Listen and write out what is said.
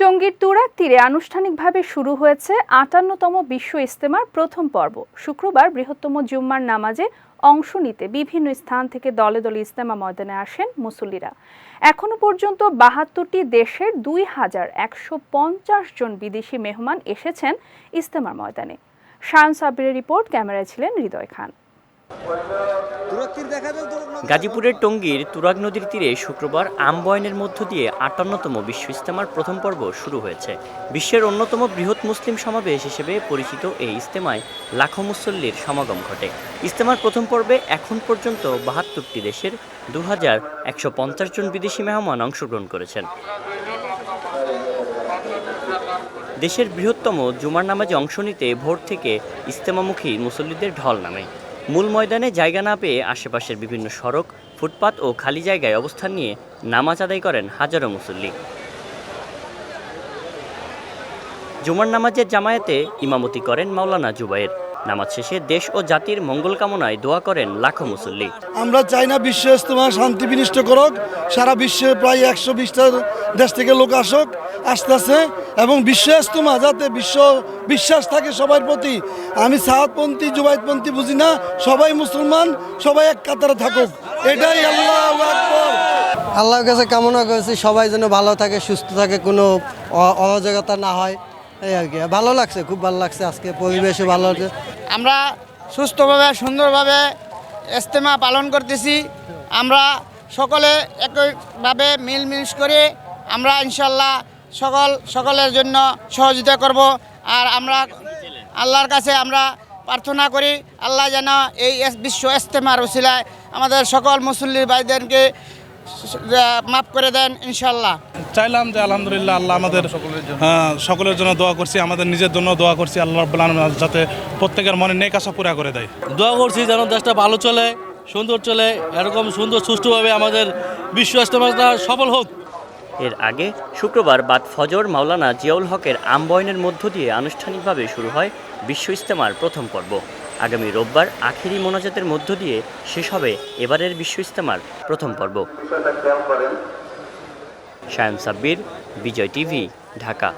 টঙ্গীর তুরাক তীরে আনুষ্ঠানিকভাবে শুরু হয়েছে আটান্নতম বিশ্ব ইস্তেমার প্রথম পর্ব। শুক্রবার বৃহত্তম জুম্মার নামাজে অংশ নিতে বিভিন্ন স্থান থেকে দলে দলে ইস্তেমা ময়দানে আসেন মুসল্লিরা। এখনও পর্যন্ত বাহাত্তরটি দেশের দুই হাজার একশো পঞ্চাশ জন বিদেশি মেহমান এসেছেন ইস্তেমার ময়দানে। শায়ন সাব্বিরের রিপোর্ট, ক্যামেরায় ছিলেন হৃদয় খান। গাজীপুরের টঙ্গীর তুরাগ নদীর তীরে শুক্রবার আমবয়নের মধ্য দিয়ে আটান্নতম বিশ্ব ইস্তেমার প্রথম পর্ব শুরু হয়েছে। বিশ্বের অন্যতম বৃহৎ মুসলিম সমাবেশ হিসেবে পরিচিত এই ইস্তেমায় লাখো মুসল্লির সমাগম ঘটে। ইস্তেমার প্রথম পর্বে এখন পর্যন্ত বাহাত্তরটি দেশের দু হাজার একশো পঞ্চাশ জন বিদেশি মেহমান অংশগ্রহণ করেছেন। দেশের বৃহত্তম জুমার নামাজে অংশ নিতে ভোর থেকে ইস্তেমামুখী মুসল্লিদের ঢল নামে। মূল ময়দানে জায়গা না পেয়ে আশেপাশের বিভিন্ন সড়ক, ফুটপাত ও খালি জায়গায় অবস্থান নিয়ে নামাজ আদায় করেন হাজারো মুসল্লি। জুমার নামাজের জামায়াতে ইমামতি করেন মাওলানা জুবাইর নামাজ শেষে দেশ ও জাতির মঙ্গল কামনায় দোয়া করেন লাখো মুসল্লি। আমরা চাই না বিশ্ব ইস্তেমা শান্তি বিনিষ্ট করুক সারা বিশ্বে প্রায় একশো বিশটা দেশ থেকে লোক আসুক আসতেছে এবং বিশ্ব ইস্তেমা যাতে বিশ্ব বিশ্বাস থাকে সবার প্রতি। আমি সাহাদপন্থী জুবাইদপন্থী বুঝি না সবাই মুসলমান সবাই এক কাতারে থাকুক। এটাই আল্লাহ আল্লাহর কাছে কামনা করেছি সবাই যেন ভালো থাকে সুস্থ থাকে কোনো অ- অরাজকতা না হয়। এই আর কি। ভালো লাগছে খুব ভালো লাগছে আজকে পরিবেশও ভালো লাগছে আমরা সুস্থভাবে, সুন্দরভাবে ইস্তেমা পালন করতেছি। আমরা সকলে একইভাবে মিলমিশ করে আমরা ইনশাল্লাহ সকল, সকলের জন্য সহযোগিতা করব। আর আমরা আল্লাহর কাছে আমরা প্রার্থনা করি, আল্লাহ যেন এই বিশ্ব ইস্তেমার উসিলায় আমাদের সকল মুসল্লির ভাইদেরকে মাফ করে দেন ইনশাল্লাহ। চাইলাম যে আলহামদুলিল্লাহ আল্লাহ আমাদের হ্যাঁ, সকলের জন্য দোয়া করছি আমাদের নিজের জন্য দোয়া করছি আল্লাহ রাব্বুল আলামিন যাতে প্রত্যেকের মনে নেক আশা পুরা করে দেয়। দোয়া করছি যেন দেশটা ভালো চলে সুন্দর চলে এরকম সুন্দর সুষ্ঠুভাবে আমাদের বিশ্ব ইস্তেমাটা সফল হোক। এর আগে শুক্রবার বাদ ফজর মাওলানা জিয়াউল হকের আমবয়নের মধ্য দিয়ে আনুষ্ঠানিকভাবে শুরু হয় বিশ্ব ইস্তেমার প্রথম পর্ব। আগামী রোববার আখেরি মোনাজাতের মধ্য দিয়ে শেষ হবে এবারের বিশ্ব ইস্তেমার প্রথম পর্ব। শায়ন সাব্বির, বিজয় টিভি, ঢাকা।